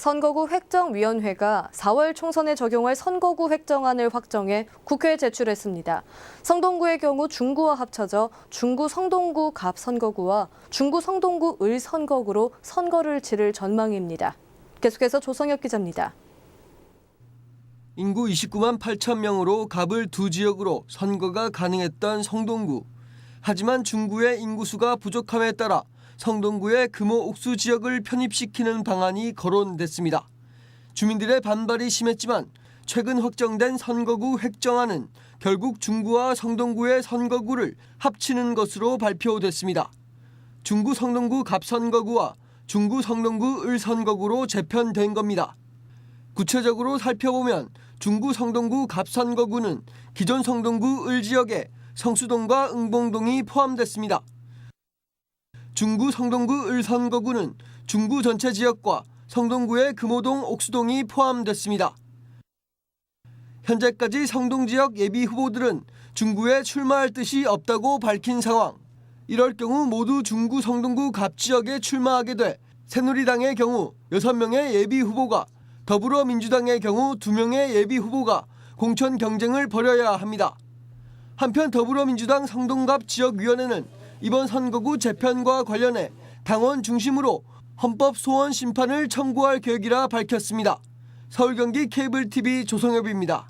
선거구 획정위원회가 4월 총선에 적용할 선거구 획정안을 확정해 국회에 제출했습니다. 성동구의 경우 중구와 합쳐져 중구 성동구 갑 선거구와 중구 성동구 을 선거구로 선거를 치를 전망입니다. 계속해서 조성혁 기자입니다. 인구 29만 8천 명으로 갑을 두 지역으로 선거가 가능했던 성동구. 하지만 중구의 인구수가 부족함에 따라 성동구의 금호 옥수 지역을 편입시키는 방안이 거론됐습니다. 주민들의 반발이 심했지만 최근 확정된 선거구 획정안은 결국 중구와 성동구의 선거구를 합치는 것으로 발표됐습니다. 중구 성동구 갑 선거구와 중구 성동구 을 선거구로 재편된 겁니다. 구체적으로 살펴보면 중구 성동구 갑선거구는 기존 성동구 을 지역에 성수동과 응봉동이 포함됐습니다. 중구 성동구 을 선거구는 중구 전체 지역과 성동구의 금호동 옥수동이 포함됐습니다. 현재까지 성동 지역 예비 후보들은 중구에 출마할 뜻이 없다고 밝힌 상황. 이럴 경우 모두 중구 성동구 갑 지역에 출마하게 돼 새누리당의 경우 6명의 예비 후보가 더불어민주당의 경우 2명의 예비 후보가 공천 경쟁을 벌여야 합니다. 한편 더불어민주당 성동갑 지역위원회는 이번 선거구 재편과 관련해 당원 중심으로 헌법 소원 심판을 청구할 계획이라 밝혔습니다. 서울 경기 케이블 TV 조성엽입니다.